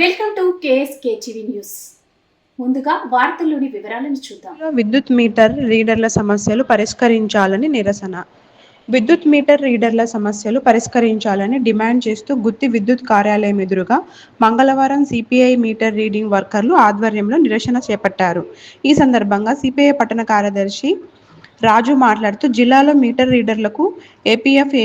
Welcome to KSK TV news. ముందుగా వార్తల్లోని వివరాలను చూద్దాం. విద్యుత్ మీటర్ రీడర్ల సమస్యలు పరిష్కరించాలని నిరసన. విద్యుత్ మీటర్ రీడర్ల సమస్యలు పరిష్కరించాలని డిమాండ్ చేస్తూ గుత్తి విద్యుత్ కార్యాలయం ఎదురుగా మంగళవారం సిపిఐ మీటర్ రీడింగ్ వర్కర్లు ఆధ్వర్యంలో నిరసన చేపట్టారు. ఈ సందర్భంగా సిపిఐ పట్టణ కార్యదర్శి రాజు మాట్లాడుతూ జిల్లాలో మీటర్ రీడర్లకు ఏపీఎఫ్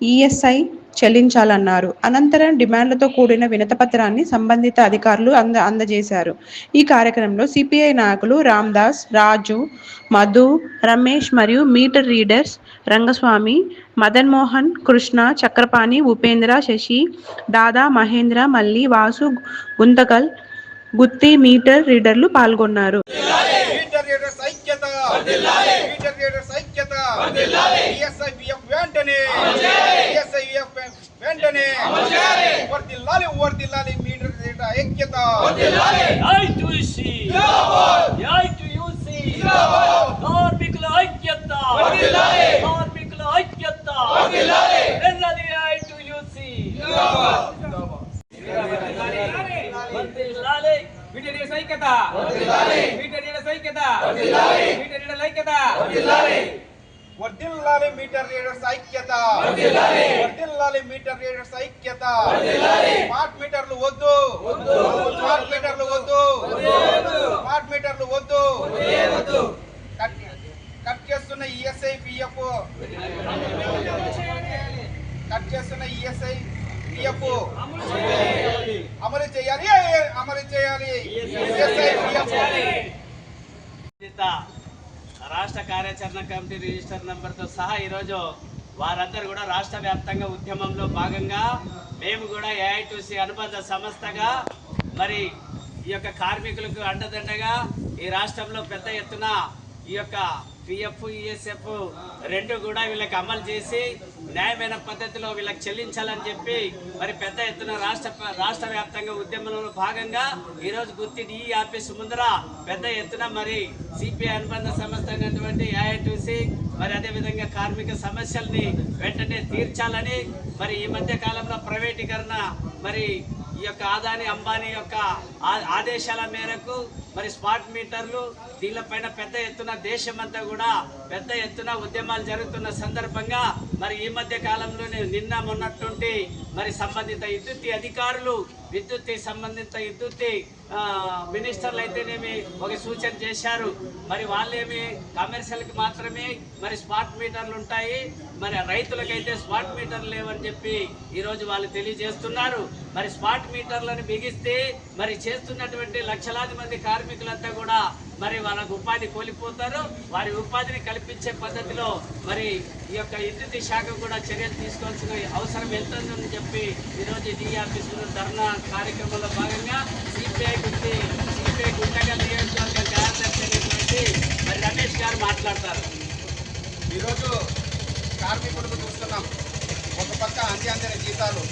ఈఎస్ఐ చెల్లించాలన్నారు. అనంతరం డిమాండ్లతో కూడిన వినతపత్రాన్ని సంబంధిత అధికారులు అంద అందజేశారు. ఈ కార్యక్రమంలో సిపిఐ నాయకులు రామ్దాస్ రాజు మధు రమేష్ మరియు meter readers Rangaswamy Madan Mohan Krishna Chakrapani Upendra Sashi Dada Mahendra Malli Vasu Guntakal Gutti meter రీడర్లు పాల్గొన్నారు. మీటర్ రీడర్స్ ఐక్యత మీటర్ రీడర్స్ ఐక్యత ఈఎస్ఐపిఎఫ్ వెంటనే ఈఎస్ఐపిఎఫ్ వెంటనే వర్దిల్లాలి వర్దిల్లాలి మీటర్ రీడర్ ఐక్యత. I2C I2UC కార్మికుల ఐక్యత. కార్మికుల ఐక్యత వెళ్ళాలి I2UC వర్ధిల్లాలి మీటర్ ఐక్యత మీటర్ ఐక్యత మీటర్ ఐక్యత వర్దిల్లాలి మీటర్ రీడర్స్ ఐక్యత. వర్దిల్లాలి మీటర్ రీడర్స్ ఐక్యత. స్మార్ట్ మీటర్లు వద్దు. స్మార్ట్ మీటర్లు వద్దు. స్మార్ట్ మీటర్లు వద్దు. కట్ చేస్తున్న ఈఎస్ఐ పిఎఫ్. కట్ చేస్తున్న ఈఎస్ఐ పిఎఫ్ అమలు చేయాలి అమలు చేయాలి ఈఎస్ఐ పిఎఫ్ బాధ్యత రాష్ట్ర కార్యాచరణ కమిటీ రిజిస్టర్ నెంబర్తో సహా ఈరోజు వారందరూ కూడా రాష్ట్ర వ్యాప్తంగా ఉద్యమంలో భాగంగా మేము కూడా ఏఐటీసీ అనుబంధ సంస్థగా మరి ఈ యొక్క కార్మికులకు అండదండగా ఈ రాష్ట్రంలో పెద్ద ఎత్తున ఈ యొక్క పిఎఫ్ ఈఎస్ఎఫ్ రెండు కూడా వీళ్ళకి అమలు చేసి న్యాయమైన పద్ధతిలో వీళ్ళకి చెల్లించాలని చెప్పి మరి పెద్ద ఎత్తున రాష్ట్ర రాష్ట్ర వ్యాప్తంగా ఉద్యమంలో భాగంగా ఈరోజు గుత్తి ఈ ఆఫీస్ ముందర పెద్ద ఎత్తున మరి సిపిఐ అనుబంధ సంస్థ అయినటువంటి ఏఐటీసీ మరి అదేవిధంగా కార్మిక సమస్యల్ని వెంటనే తీర్చాలని మరి ఈ మధ్య కాలంలో ప్రైవేటీకరణ మరి ఈ యొక్క ఆదాని అంబానీ యొక్క ఆ- ఆదేశాల మేరకు మరి స్మార్ట్ మీటర్లు దీనిపైన పెద్ద ఎత్తున దేశమంతా కూడా పెద్ద ఎత్తున ఉద్యమాలు జరుగుతున్న సందర్భంగా మరి ఈ మధ్య కాలంలోనే నిన్న మొన్నటువంటి మరి సంబంధిత విద్యుత్ అధికారులు విద్యుత్ సంబంధిత విద్యుత్ మినిస్టర్లు అయితేనేమి ఒక సూచన చేశారు. మరి వాళ్ళేమి కమర్షియల్కి మాత్రమే మరి స్మార్ట్ మీటర్లు ఉంటాయి. మరి రైతులకైతే స్మార్ట్ మీటర్లు లేవని చెప్పి ఈరోజు వాళ్ళు తెలియజేస్తున్నారు. మరి స్మార్ట్ మీటర్లను బిగిస్తే మరి చేస్తున్నటువంటి లక్షలాది మంది కార్మికులంతా కూడా మరి వాళ్ళకు ఉపాధి కోల్పోతారు. వారి ఉపాధిని కల్పించే పద్ధతిలో మరి ఈ యొక్క విద్యుత్ శాఖ కూడా చర్యలు తీసుకోవాల్సిన అవసరం ఎంతుందని చెప్పి ఈరోజు డి ధర్నా కార్యక్రమంలో భాగంగా సిపిఐ గుర్తి సిపిఐ గుంటగల్ నియోజకవర్గ కార్యదర్శి అయినటువంటి మరి రమేష్ గారు మాట్లాడతారు. ఈరోజు కార్మికులకు చూస్తున్నాం. ఒక పక్క అంత్యాంతర జీతాలు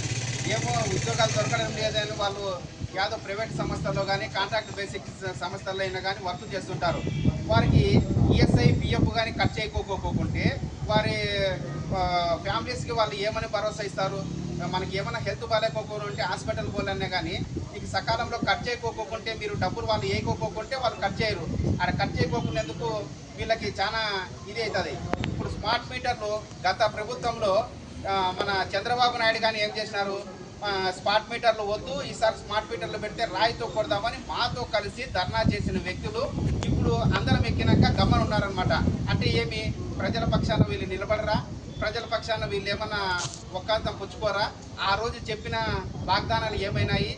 ఏమో ఉద్యోగాలు దొరకడం లేదని వాళ్ళు యాదో ప్రైవేట్ సంస్థల్లో కానీ కాంట్రాక్ట్ బేసిక్ సంస్థల్లో అయినా కానీ వర్క్ చేస్తుంటారు. వారికి ఈఎస్ఐ పిఎఫ్ కానీ కట్ చేయకోకోకుంటే వారి ఫ్యామిలీస్కి వాళ్ళు ఏమని భరోసా ఇస్తారు? మనకి ఏమైనా హెల్త్ బాగాలేకోకుండా ఉంటే హాస్పిటల్ పోలన్నా కానీ మీకు సకాలంలో కట్ చేయకోకుంటే మీరు డబ్బులు వాళ్ళు వేయకోకుంటే వాళ్ళు కట్ చేయరు. అక్కడ కట్ చేయకోకునేందుకు వీళ్ళకి చాలా ఇది అవుతుంది ఇప్పుడు స్మార్ట్ మీటర్లు గత ప్రభుత్వంలో మన చంద్రబాబు నాయుడు కానీ ఏం చేసినారు? స్మార్ట్ మీటర్లు వద్దు ఈసారి స్మార్ట్ మీటర్లు పెడితే రాయితో కొడదామని మాతో కలిసి ధర్నా చేసిన వ్యక్తులు ఇప్పుడు అందరం ఎక్కినాక గమ్మనున్నారనమాట అంటే ఏమి? ప్రజల పక్షాన వీళ్ళు నిలబడరా? ప్రజల పక్షాన వీళ్ళు ఏమన్నా ఒక్కంతం పుచ్చుకోరా? ఆ రోజు చెప్పిన వాగ్దానాలు ఏమైనాయి?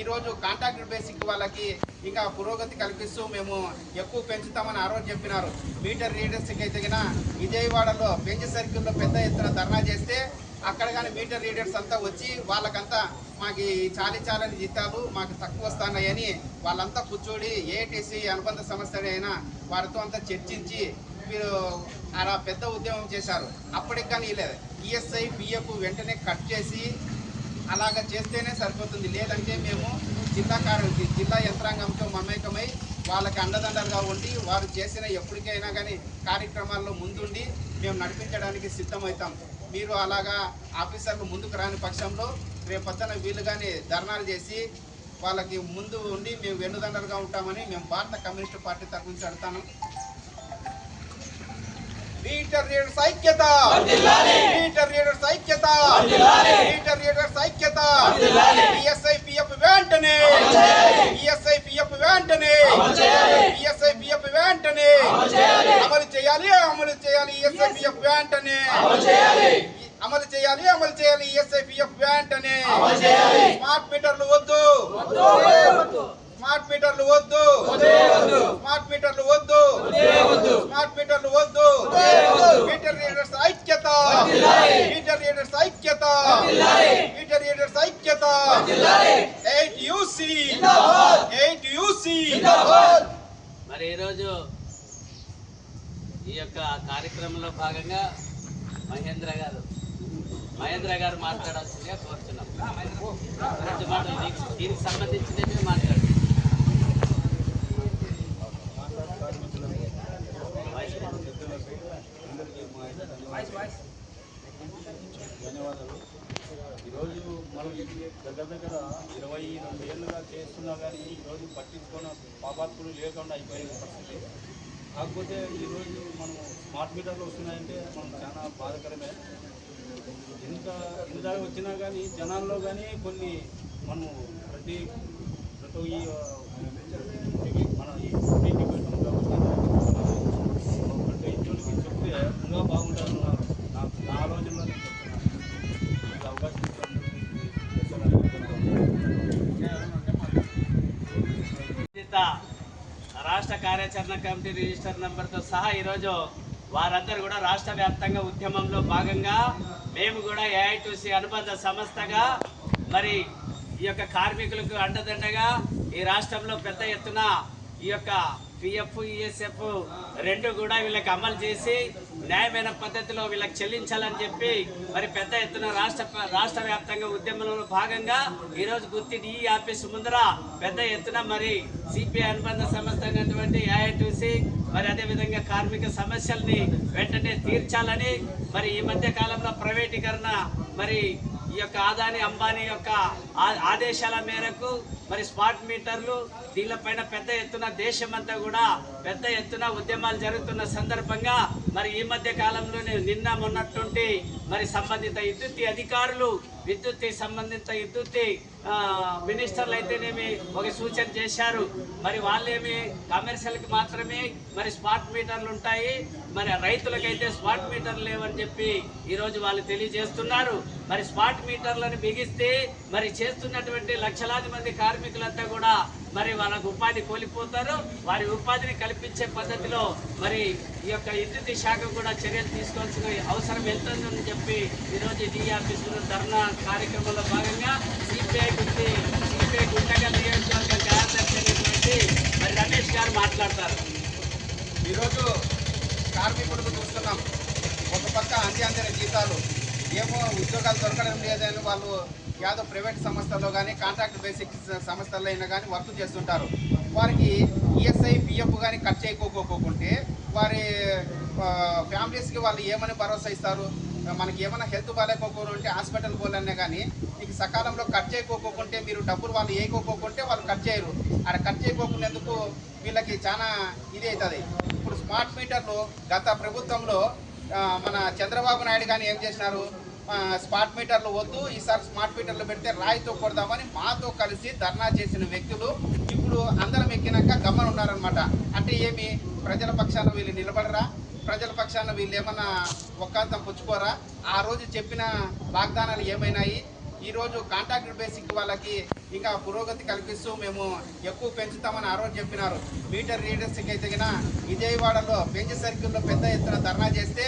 ఈరోజు కాంట్రాక్ట్ బేసిక్ వాళ్ళకి ఇంకా పురోగతి కల్పిస్తూ మేము ఎక్కువ పెంచుతామని ఆ రోజు చెప్పినారు. మీటర్ రీడర్స్కి అయితే గిన విజయవాడలో బెంచ్ సర్కిల్లో పెద్ద ఎత్తున ధర్నా చేస్తే అక్కడ కానీ మీటర్ రీడర్స్ అంతా వచ్చి వాళ్ళకంతా మాకు ఈ చాలి చాలని జీతాలు మాకు తక్కువ వస్తున్నాయని వాళ్ళంతా కూర్చోడి ఏటీసీ అనుబంధ సంస్థలు అయినా వారితో అంతా చర్చించి మీరు అలా పెద్ద ఉద్యమం చేశారు. అప్పటికి కానీ లేదు. ఈఎస్ఐ పిఎఫ్ వెంటనే కట్ చేసి అలాగ చేస్తేనే సరిపోతుంది. లేదంటే మేము జిల్లా కార్య జిల్లా యంత్రాంగంతో మమేకమై వాళ్ళకి అండదండలుగా ఉండి వారు చేసిన ఎప్పటికైనా కానీ కార్యక్రమాల్లో ముందుండి మేము నడిపించడానికి సిద్ధమవుతాం. మీరు అలాగా ఆఫీసర్లు ముందుకు రాని పక్షంలో రేపొద్దున వీళ్ళు కానీ ధర్నాలు చేసి వాళ్ళకి ముందు ఉండి మేము వెన్నుదండలుగా ఉంటామని మేము భారత కమ్యూనిస్టు పార్టీ తరఫు నుంచి అడుగుతాను లీటర్ లీడర్స్ ఐక్యత లీటర్ లీడర్స్ ఐక్యత లీటర్ లీడర్స్ ఐక్యత ఈఎస్ఐ పిఎఫ్ వెంటనే ఈఎస్ఐ పిఎఫ్ వెంటనే ఈఎస్ఐ పిఎఫ్ వెంటనే అమలు చేయాలి అమలు చేయాలి ఈఎస్ఐ పిఎఫ్ వెంటనే అమలు చేయాలి అమలు చేయాలి ఈఎస్ఐ పిఎఫ్ వెంటనే స్మార్ట్ మీటర్లు వద్దు. స్మార్ట్ మీటర్లు వద్దు. స్మార్ట్ మీటర్లు స్మార్ట్ మీటర్లు వద్దు. మీటర్ రీడర్స్ ఐక్యత. మీటర్ రీడర్స్ ఐక్యత. మీటర్ రీడర్స్ ఐక్యత. ఎయిట్ యూసి. ఎయిట్ యూసి. మరి ఈరోజు ఈ యొక్క కార్యక్రమంలో భాగంగా మహేంద్ర గారు మహేంద్ర గారు మాట్లాడాల్సిందిగా కోరుతున్నాం మాటలు దీనికి- దీనికి సంబంధించినవి మాట్లాడు ధన్యవాదాలు ఈరోజు మనం దగ్గర దగ్గర ఇరవై రెండు ఏళ్ళుగా చేస్తున్నా కానీ ఈరోజు పట్టించుకున్న పాపాత్ములు లేకుండా అయిపోయింది పరిస్థితి. కాకపోతే ఈరోజు మనం స్మార్ట్ మీటర్లు వస్తున్నాయంటే మనం చాలా బాధకరమే. ఇంత ఇంత వచ్చినా కానీ జనాల్లో కానీ కొన్ని మనం ప్రతి ప్రతి ఈ మన ఈ కాబట్టి ప్రతి చెప్తే ఇంకా బాగుంటారు. కార్యాచరణ కమిటీ రిజిస్టర్ నెంబర్తో సహా ఈరోజు వారందరూ కూడా రాష్ట్ర వ్యాప్తంగా ఉద్యమంలో భాగంగా మేము కూడా ఏఐటీసీ అనుబంధ సంస్థగా మరి ఈ యొక్క కార్మికులకు అండదండగా ఈ రాష్ట్రంలో పెద్ద ఎత్తున ఈ యొక్క పిఎఫ్ ఈఎస్ఎఫ్ రెండు కూడా వీళ్ళకి అమలు చేసి న్యాయమైన పద్ధతిలో వీళ్ళకి చెల్లించాలని చెప్పి మరి పెద్ద ఎత్తున రాష్ట్ర రాష్ట్ర వ్యాప్తంగా ఉద్యమంలో భాగంగా ఈరోజు గుర్తి ఈ ఆఫీస్ ముందర పెద్ద ఎత్తున మరి సిపిఐ అనుబంధ సంస్థ అయినటువంటి ఏఐటీసీ మరి అదేవిధంగా కార్మిక సమస్యల్ని వెంటనే తీర్చాలని మరి ఈ మధ్య కాలంలో ప్రైవేటీకరణ మరి ఈ యొక్క ఆదాని అంబానీ యొక్క ఆ- ఆదేశాల మేరకు మరి స్మార్ట్ మీటర్లు దీనిపైన పెద్ద ఎత్తున దేశమంతా కూడా పెద్ద ఎత్తున ఉద్యమాలు జరుగుతున్న సందర్భంగా మరి ఈ మధ్య కాలంలోనే నిన్న మొన్నటువంటి మరి సంబంధిత విద్యుత్ అధికారులు విద్యుత్ సంబంధిత విద్యుత్ మినిస్టర్లు అయితేనేమి ఒక సూచన చేశారు. మరి వాళ్ళేమి కమర్షియల్కి మాత్రమే మరి స్మార్ట్ మీటర్లు ఉంటాయి మరి రైతులకైతే స్మార్ట్ మీటర్లు లేవని చెప్పి ఈరోజు వాళ్ళు తెలియజేస్తున్నారు. మరి స్మార్ట్ మీటర్లను బిగిస్తే మరి చేస్తున్నటువంటి లక్షలాది మంది కార్మికులంతా కూడా మరి వాళ్ళకు ఉపాధి కోల్పోతారు. వారి ఉపాధిని కల్పించే పద్ధతిలో మరి ఈ యొక్క విద్యుత్ శాఖ కూడా చర్యలు తీసుకోవాల్సిన అవసరం ఎంతుందని చెప్పి ఈరోజు డి ఆఫీసులో ధర్నా కార్యక్రమంలో భాగంగా సిపిఐ గుర్తి సిపిఐ గుంటగల్ నియోజకవర్గ కార్యదర్శి మరి రమేష్ గారు మాట్లాడతారు. ఈరోజు కార్మికులకు చూస్తున్నాం. ఒక పక్క అంత్యాంతర జీతాలు ఏమో ఉద్యోగాలు దొరకడం లేదని వాళ్ళు యాదో ప్రైవేట్ సంస్థల్లో కానీ కాంట్రాక్ట్ బేసిక్ సంస్థల్లో అయినా కానీ వర్క్ చేస్తుంటారు. వారికి ఈఎస్ఐ పిఎఫ్ కానీ కట్ చేయకోకోకుంటే వారి ఫ్యామిలీస్కి వాళ్ళు ఏమని భరోసా ఇస్తారు? మనకి ఏమైనా హెల్త్ బాగాలేకోకుండా ఉంటే హాస్పిటల్ పోలన్నా కానీ మీకు సకాలంలో కట్ చేయకోకుంటే మీరు డబ్బులు వాళ్ళు వేయకోకుంటే వాళ్ళు కట్ చేయరు. అక్కడ కట్ చేయకోకునేందుకు వీళ్ళకి చాలా ఇది అవుతుంది ఇప్పుడు స్మార్ట్ మీటర్లు గత ప్రభుత్వంలో మన చంద్రబాబు నాయుడు కానీ ఏం చేసినారు? స్మార్ట్ మీటర్లు వద్దు ఈసారి స్మార్ట్ మీటర్లు పెడితే రాయితో కొడదామని మాతో కలిసి ధర్నా చేసిన వ్యక్తులు ఇప్పుడు అందరం ఎక్కినాక గమ్మన ఉన్నారనమాట అంటే ఏమి? ప్రజల పక్షాన వీళ్ళు నిలబడరా? ప్రజల పక్షాన వీళ్ళు ఏమన్నా ఒక్కాంతం పుచ్చుకోరా? ఆ రోజు చెప్పిన వాగ్దానాలు ఏమైనాయి? ఈరోజు కాంట్రాక్టర్ బేసిక్ వాళ్ళకి ఇంకా పురోగతి కల్పిస్తూ మేము ఎక్కువ పెంచుతామని ఆ రోజు చెప్పినారు. మీటర్ రీడర్స్కి అయితే విజయవాడలో బెంచ్ సర్కిల్లో పెద్ద ఎత్తున ధర్నా చేస్తే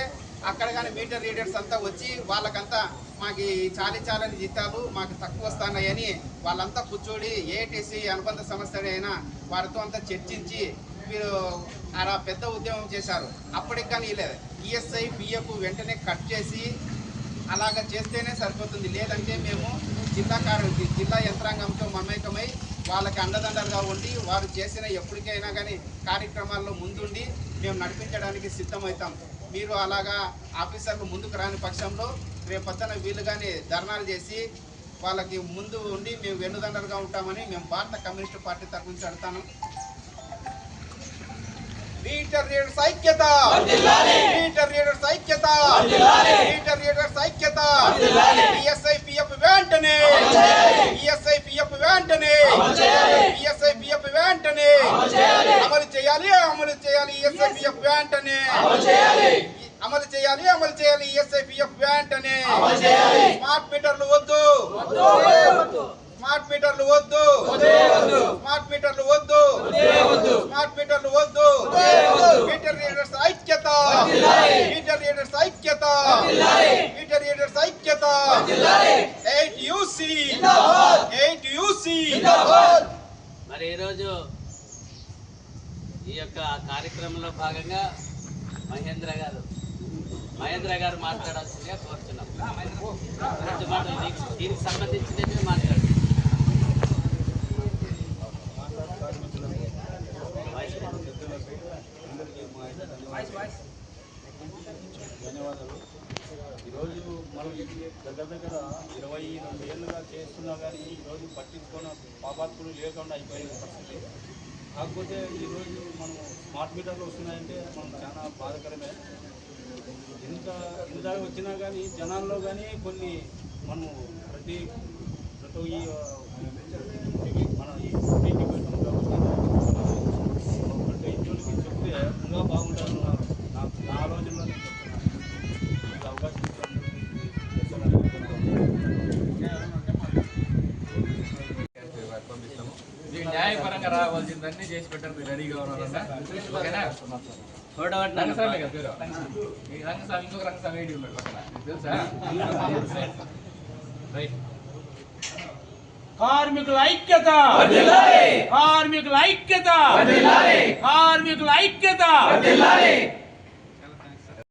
అక్కడ కానీ మీటర్ రీడర్స్ అంతా వచ్చి వాళ్ళకంతా మాకు ఈ చాలి చాలని జీతాలు మాకు తక్కువ వస్తున్నాయని వాళ్ళంతా కూర్చోడి ఏటీసీ అనుబంధ సంస్థ అయినా వారితో అంతా చర్చించి మీరు అలా పెద్ద ఉద్యమం చేశారు. అప్పటికి కానీ లేదు. ఈఎస్ఐ పిఎఫ్ వెంటనే కట్ చేసి అలాగ చేస్తేనే సరిపోతుంది. లేదంటే మేము జిల్లా కార్య జిల్లా యంత్రాంగంతో మమేకమై వాళ్ళకి అండదండలుగా ఉండి వారు చేసిన ఎప్పటికైనా కానీ కార్యక్రమాల్లో ముందుండి మేము నడిపించడానికి సిద్ధమవుతాం. మీరు అలాగా ఆఫీసర్లు ముందుకు రాని పక్షంలో రేపొద్దున కానీ ధర్నాలు చేసి వాళ్ళకి ముందు ఉండి మేము వెన్నుదండలుగా ఉంటామని మేము భారత కమ్యూనిస్టు పార్టీ తరఫు నుంచి అడుగుతాను. లీటర్ లీడర్స్ ఐక్యత లీటర్ లీడర్స్ ఐక్యత లీటర్ లీడర్స్ ఐక్యత ఈఎస్ఐ పిఎఫ్ వెంటనే ఈఎస్ఐ పిఎఫ్ వెంటనే ఈఎస్ఐ పిఎఫ్ వెంటనే అమలు చేయాలి అమలు చేయాలి ఈఎస్ఐ పిఎఫ్ వెంటనే అమలు చేయాలి. అమలు చేయాలి ఈఎస్ఐ పిఎఫ్ వెంటనే స్మార్ట్ మీటర్లు వద్దు. స్మార్ట్ మీటర్లు వద్దు. స్మార్ట్ మీటర్లు వద్దు. స్మార్ట్ మీటర్లు వద్దు. మీటర్ రీడర్స్ ఐక్యత. మీటర్ రీడర్స్ ఐక్యత. మీటర్ రీడర్స్ ఐక్యత. ఎయిట్ యూసి ఎయిట్ యూసి మరి ఈరోజు యొక్క కార్యక్రమంలో భాగంగా మహేంద్ర గారు మహేంద్ర గారు మాట్లాడాల్సిందిగా కోరుతున్నాం. మాటలు దీనికి- సంబంధించినవి మాట్లాడు. ధన్యవాదాలు. ఈరోజు మనం దగ్గర దగ్గర ఇరవై రెండు ఏళ్ళుగా చేస్తున్నా కానీ ఈరోజు పట్టించుకున్న పాపాత్ములు లేకుండా అయిపోయింది పరిస్థితి. కాకపోతే ఈరోజు మనం స్మార్ట్ మీటర్లు వస్తున్నాయంటే మనం చాలా బాధకరమే. ఇంత ఇంత వచ్చినా కానీ జనాల్లో కానీ కొన్ని మనము ప్రతి ప్రతి న్యాయపరంగా రావాల్సిందన్నీ చేసి పెట్టారు మీరు రెడీగా ఉన్నారన్నా ఓకేనా? రంగస్వామి కదా పేరు? ఈ రంగస్వామి ఇంకొక రంగస్వామి ఐడి ఉన్నాడు పక్కన. తెలుసా? రైట్. కార్మికుల ఐక్యత. కార్మికుల ఐక్యత. కార్మికుల ఐక్యత.